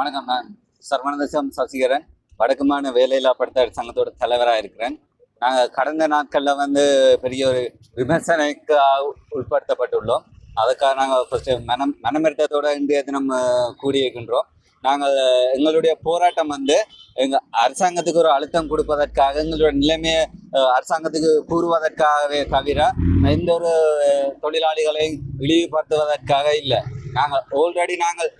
வணக்கம் நான் சர்வனதசம் சசிகரன். வடக்குமான வேலையில்லா படுத்த சங்கத்தோட தலைவராக இருக்கிறேன் நாங்கள் கடந்த நாட்களில் வந்து பெரிய ஒரு விமர்சனைக்கு உட்படுத்தப்பட்டுள்ளோம். அதுக்காக நாங்கள் ஃபஸ்ட்டு மனம் மனமிருத்தத்தோடு இன்றைய தினம் கூடியிருக்கின்றோம். நாங்கள் எங்களுடைய போராட்டம் வந்து எங்கள் அரசாங்கத்துக்கு ஒரு அழுத்தம் கொடுப்பதற்காக எங்களுடைய நிலைமையை அரசாங்கத்துக்கு கூறுவதற்காகவே தவிர எந்த ஒரு தொழிலாளிகளையும் தொழிலாளிகளை இழிவுபடுத்துவதற்காக இல்லை. நாங்கள் ஆல்ரெடி நாங்கள்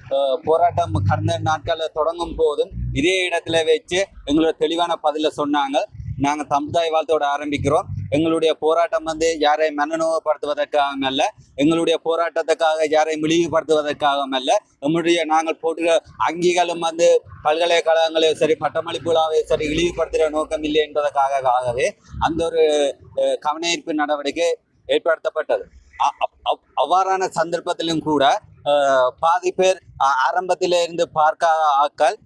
போராட்டம் கடந்த நாட்களில் தொடங்கும் போதும் இதே இடத்துல வச்சு எங்களோட தெளிவான பதிலை சொன்னாங்க. நாங்கள் சமுதாய வாழ்த்தோட ஆரம்பிக்கிறோம். எங்களுடைய போராட்டம் வந்து யாரை மனநோகப்படுத்துவதற்காகவும் அல்ல எங்களுடைய போராட்டத்துக்காக யாரை இழிவுபடுத்துவதற்காகவும் அல்ல நம்முடைய நாங்கள் போட்டு அங்கிகளும் வந்து பல்கலைக்கழகங்களையும் சரி பட்டமளிப்புகளாவையும் சரி இழிவுபடுத்துகிற நோக்கம் இல்லை என்பதற்காகவே அந்த ஒரு கவனயீர்ப்பு கவனஈர்ப்பு நடவடிக்கை ஏற்படுத்தப்பட்டது. அப்- அவ்வாறான சந்தர்ப்பத்திலும் கூட பாதி பேர் அ- இருந்து பார்க்காத ஆட்கள்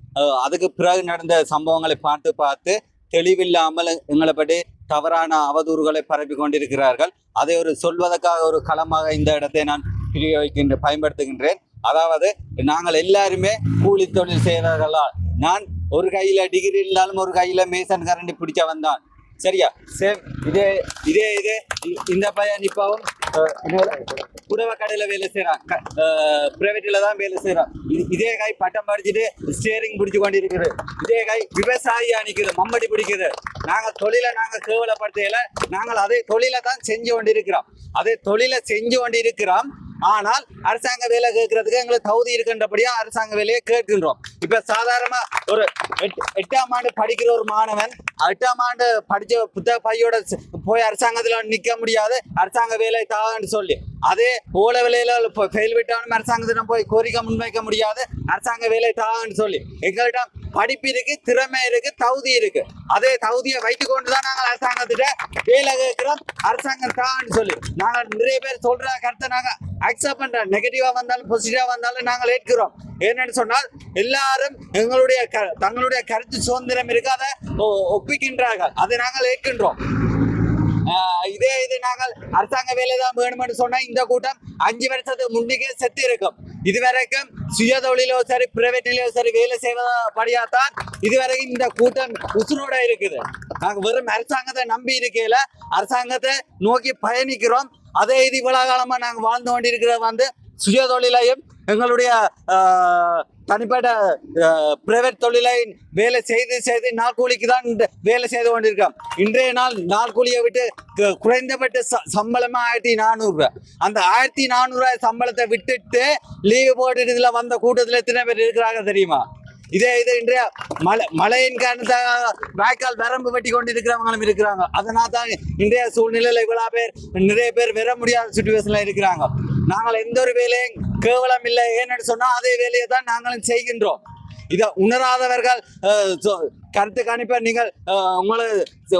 அதுக்கு பிறகு நடந்த சம்பவங்களை பார்த்து பார்த்து தெளிவில்லாமல் எங்களை பற்றி தவறான அவதூறுகளை பரப்பி கொண்டிருக்கிறார்கள். அதை ஒரு சொல்வதற்காக ஒரு களமாக இந்த இடத்தை நான் பிரயோகிக்கின்ற பயன்படுத்துகின்றேன். அதாவது நாங்கள் எல்லாருமே கூலி தொழில் செய்கிறார்களா நான் ஒரு கையில டிகிரி இருந்தாலும் ஒரு கையில மேசன் கரண்டி பிடிச்சவன் தான். சரியா? சேம் இதே இதே இதே இ- இந்த பையன் இப்பவும் புடவ கடையில வேலை செய்யறான் பிரைவேட்ல தான் வேலை செய்யறான் இது- இதே கை பட்டம் படிச்சுட்டு ஸ்டேரிங் பிடிச்சு கொண்டிருக்குது. இதே கை விவசாயியா நிக்குது மம்மடி பிடிக்குது. நாங்க தொழிலை நாங்க கேவலப்படுத்தையில நாங்கள் அதே தொழிலை தான் செஞ்சு கொண்டு இருக்கிறோம் அதே தொழிலை செஞ்சு கொண்டிருக்கிறோம். ஆனால் அரசாங்க வேலை கேட்கறதுக்கு எங்களுக்கு தகுதி இருக்கின்றபடியா அரசாங்க வேலையை கேட்கின்றோம். இப்ப சாதாரணமா ஒரு எட்டாம் ஆண்டு படிக்கிற ஒரு மாணவன் எட்டாம் ஆண்டு படிச்ச புத்தக பையோட போய் அரசாங்கத்துல நிக்க முடியாது அரசாங்க வேலை தான்னு சொல்லி. அதே ஓல வேலையில ஃபெயில் விட்டாலும் அரசாங்கத்திடம் போய் கோரிக்கை முன்வைக்க முடியாது அரசாங்க வேலை தான்னு சொல்லி. எங்கள்கிட்ட படிப்பு இருக்கு திறமை இருக்கு தகுதி இருக்கு. அதே தகுதியை வைத்து கொண்டுதான் நாங்கள் அரசாங்கத்திட்ட வேலை கேட்கிறோம். அரசாங்கம் தான் சொல்லி. நாங்கள் நிறைய பேர் சொல்ற கருத்தை நாங்கள் அக்செப்ட் பண்றோம். நெகட்டிவா வந்தாலும் பாசிட்டிவா வந்தாலும் நாங்கள் ஏற்கிறோம். என்னன்னு சொன்னால் எல்லாரும் எங்களுடைய க- தங்களுடைய கருத்து சுதந்திரம் இருக்கு அதை ஒ- ஒப்பிக்கின்றார்கள். அதை நாங்கள் ஏற்கின்றோம். ஆஹ் இதே இது நாங்கள் அரசாங்க வேலை தான் வேணும்னு சொன்னா இந்த கூட்டம் அஞ்சு வருஷத்துக்கு முன்னிக்கே செத்து இருக்கும். இதுவரைக்கும் சுயதொழிலோ சரி பிரைவேட்லயோ சரி வேலை செய்வதபடியாத்தான் இதுவரைக்கும் இந்த கூட்டம் உசுரோட இருக்குது. நாங்க வெறும் அரசாங்கத்தை நம்பி இருக்கையில அரசாங்கத்தை நோக்கி பயணிக்கிறோம். அதே இது இவ்வளவு காலமா நாங்க வாழ்ந்து கொண்டிருக்கிறது வந்து சுயதொழிலையும் எங்களுடைய தனிப்பட்ட பிரைவேட் தொழிலை வேலை செய்து செய்து நாற்கூலிக்கு தான் இந்த வேலை செய்து கொண்டிருக்கோம் இன்றைய நாள் நாற்கூலியை விட்டு குறைந்தபட்ச ச- சம்பளமா ஆயிரத்தி நானூறுரூவா அந்த ஆயிரத்தி நானூறுரூவா சம்பளத்தை விட்டுட்டு லீவு போட்டு இதில் வந்த கூட்டத்தில் எத்தனை பேர் இருக்கிறாங்க தெரியுமா? இதே இது இன்றைய மழை மழையின் காரணத்தாக வாய்க்கால் வரம்பு வெட்டி கொண்டு இருக்கிறவங்களும் இருக்கிறாங்க. அதனால தான் இன்றைய சூழ்நிலையில் இவ்வளோ பேர் நிறைய பேர் வர முடியாத சுச்சுவேஷனில் இருக்கிறாங்க. நாங்கள் எந்த ஒரு வேலையும் கேவலம் இல்லை ஏன்னு சொன்னா அதே வேலையை தான் நாங்களும் செய்கின்றோம். இதை உணராதவர்கள் கருத்து கணிப்பை நீங்கள் உங்களை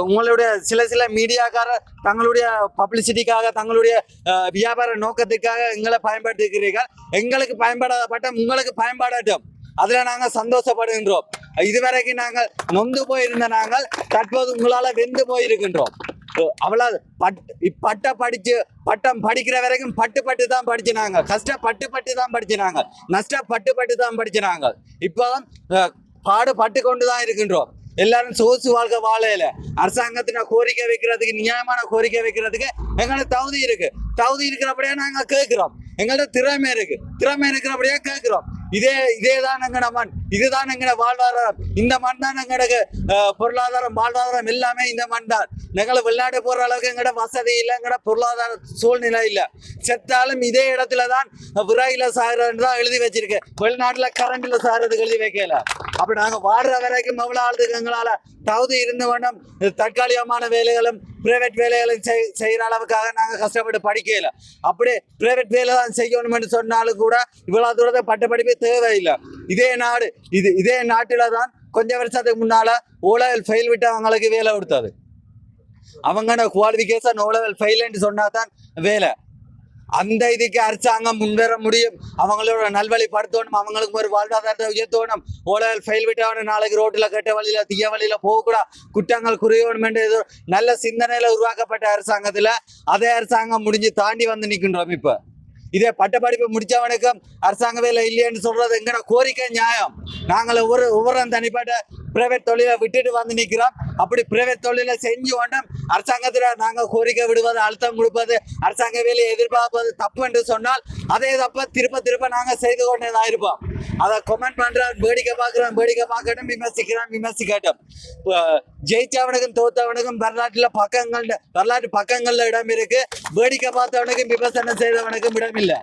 உங்களுடைய சில சில மீடியாக்காரர் தங்களுடைய பப்ளிசிட்டிக்காக தங்களுடைய வியாபார நோக்கத்துக்காக எங்களை பயன்படுத்துகிறீர்கள் எங்களுக்கு பயன்படாதப்பட்ட உங்களுக்கு பயன்படட்டும். அதில் நாங்கள் சந்தோஷப்படுகின்றோம். இதுவரைக்கும் நாங்கள் நொந்து போயிருந்த நாங்கள் தற்போது உங்களால் வெந்து போயிருக்கின்றோம். அவ்வளோ பட் பட்டை படித்து பட்டம் படிக்கிற வரைக்கும் பட்டு பட்டு தான் படிச்சினாங்க. கஷ்டப்பட்டு பட்டு தான் படிச்சினாங்க. நஷ்டப்பட்டு பட்டு தான் படிச்சினாங்க. இப்போ பாடு பாடுபட்டு கொண்டு தான் இருக்கின்றோம். எல்லாரும் சொகுசு வாழ்க்கை வாழையில. அரசாங்கத்தின கோரிக்கை வைக்கிறதுக்கு நியாயமான கோரிக்கை வைக்கிறதுக்கு எங்களுக்கு தகுதி இருக்கு. தகுதி இருக்கிறபடியா நாங்க கேட்கிறோம். எங்கள்ட்ட திறமை இருக்கு. திறமை இருக்கிறபடியா கேட்கிறோம். இதே இதே தான் எங்கட மண். இதுதான் எங்கட வாழ்வாதாரம். இந்த மண் தான் எங்கட அஹ், பொருளாதாரம் வாழ்வாதாரம் எல்லாமே இந்த மண் தான் எங்களை வெளிநாடு போற அளவுக்கு எங்கட வசதி இல்லை எங்கட பொருளாதார சூழ்நிலை இல்லை. செத்தாலும் இதே இடத்துல தான் விராயில சாகிறதுன்னு தான் எழுதி வச்சிருக்கு வெளிநாட்டுல கரண்ட்ல சாகிறதுக்கு எழுதி வைக்கல. அப்படி நாங்க வாடுற வரைக்கும் எவ்வளவு ஆளுக்கு எங்களால தகுதி இருந்த வண்ணம் தற்காலிகமான வேலைகளும் பிரைவேட் வேலைகளும் செய்- செய்கிற அளவுக்காக நாங்கள் கஷ்டப்பட்டு படிக்கல. அப்படியே பிரைவேட் வேலை தான் செய்யணும்னு சொன்னாலும் கூட இவ்வளோ தூரத்தை பட்ட படிப்பே தேவையில்லை. இதே நாடு இது இதே நாட்டில தான் கொஞ்ச வருஷத்துக்கு முன்னால் ஊழல் ஃபெயில் விட்டவங்களுக்கு வேலை கொடுத்தது. அவங்க குவாலிஃபிகேஷன் ஓலவல் ஃபெயில்னு சொன்னா தான் வேலை. அந்த இதுக்கு அரசாங்கம் முன்வர முடியும். அவங்களோட நல்வழிப்படுத்தணும். அவங்களுக்கு ஒரு வாழ்வாதாரத்தை உயர்த்தணும். ஓலவல் ஃபெயில் விட்டவன நாளைக்கு ரோட்டில் கெட்ட வழியில் தீய வழியில் போகக்கூடாது குற்றங்கள் குறையணும் என்று ஏதோ நல்ல சிந்தனையில் உருவாக்கப்பட்ட அரசாங்கத்தில் அதே அரசாங்கம் முடிஞ்சு தாண்டி வந்து நிற்கின்றோம் இப்போ. இதே பட்டப்படிப்பு முடித்தவனுக்கும் அரசாங்க வேலை இல்லைன்னு சொல்றது எங்கட கோரிக்கை நியாயம். நாங்கள் ஒவ்வொரு ஒவ்வொரு தனிப்பட்ட பிரைவேட் தொழிலை விட்டுட்டு வந்து நிற்கிறோம். அப்படி பிரைவேட் தொழிலை செஞ்சு கொண்டும் அரசாங்கத்தில் நாங்கள் கோரிக்கை விடுவது அழுத்தம் கொடுப்பது அரசாங்க வேலையை எதிர்பார்ப்பது தப்பு என்று சொன்னால் அதே தப்ப திருப்ப திருப்ப நாங்கள் செய்து கொண்டே தான் இருப்போம். அதை கமெண்ட் பண்ணுறோம் வேடிக்கை பார்க்குறோம் வேடிக்கை பார்க்கட்டும் விமர்சிக்கிறோம் விமர்சிக்கட்டும். இப்போ ஜெயிச்சவனுக்கும் தோத்தவனுக்கும் வரலாற்றில் பக்கங்கள் வரலாற்று பக்கங்களில் இடம் இருக்கு. வேடிக்கை பார்த்தவனுக்கும் விமர்சனம் செய்தவனுக்கும் இடம் இல்லை.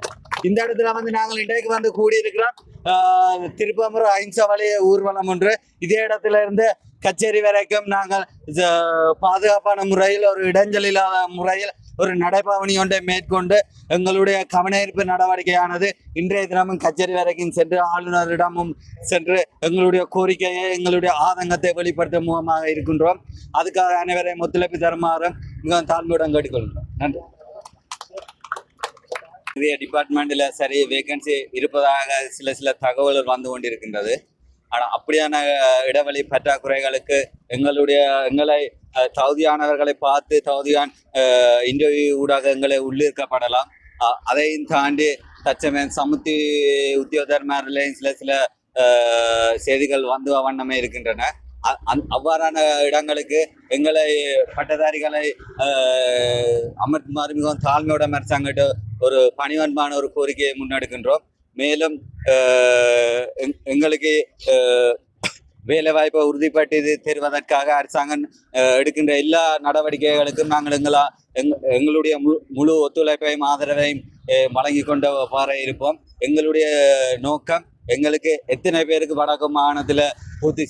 இந்த இடத்துல வந்து நாங்கள் இன்றைக்கு வந்து கூடியிருக்கிறோம். திருப்பம்பூர் திருப்பமூர் அஹிம்சா ஊர்வலம் ஒன்று. இதே இடத்துல இருந்து கச்சேரி வரைக்கும் நாங்கள் பாதுகாப்பான முறையில் ஒரு இடைஞ்சல் இல்லாத முறையில் ஒரு நடைபாவணி ஒன்றை மேற்கொண்டு எங்களுடைய கவனஈர்ப்பு நடவடிக்கையானது இன்றைய தினமும் கச்சேரி வரைக்கும் சென்று ஆளுநரிடமும் சென்று எங்களுடைய கோரிக்கையை எங்களுடைய ஆதங்கத்தை வெளிப்படுத்தும் முகமாக இருக்கின்றோம். அதுக்காக அனைவரையும் ஒத்துழைப்பு தருமாறும் மிகவும் தாழ்மையுடன் கேட்டுக்கொள்கிறோம். நன்றி. நிறைய டிபார்ட்மெண்ட்டில் சரி வேகன்சி இருப்பதாக சில சில தகவல்கள் வந்து கொண்டிருக்கின்றது. ஆனால் அப்படியான இடைவெளி பற்றாக்குறைகளுக்கு எங்களுடைய எங்களை தகுதியானவர்களை பார்த்து தகுதியான் இன்டர்வியூ ஊடாக எங்களை உள்ளிருக்கப்படலாம். அதையும் தாண்டி தற்சமயம் சமுத்தி உத்தியோகர்மாரிலேயும் சில சில செய்திகள் வந்து வண்ணமே இருக்கின்றன. அ- அந்- அவ்வாறான இடங்களுக்கு எங்களை பட்டதாரிகளை அமர்த்துமாறு மிகவும் தாழ்மையோட அரசாங்கிட்ட ஒரு பணிவன்பான ஒரு கோரிக்கையை முன்னெடுக்கின்றோம். மேலும் எங்- எங்களுக்கு அஹ், வேலை வாய்ப்பை உறுதிப்படுத்தி தருவதற்காக அரசாங்கம் எடுக்கின்ற எல்லா நடவடிக்கைகளுக்கும் நாங்கள் எங்களா எங் எங்களுடைய முழு முழு ஒத்துழைப்பையும் ஆதரவையும் வழங்கி கொண்ட பாறை இருப்போம். எங்களுடைய நோக்கம் எங்களுக்கு எத்தனை பேருக்கு வடக்கு மாகாணத்தில் பூர்த்தி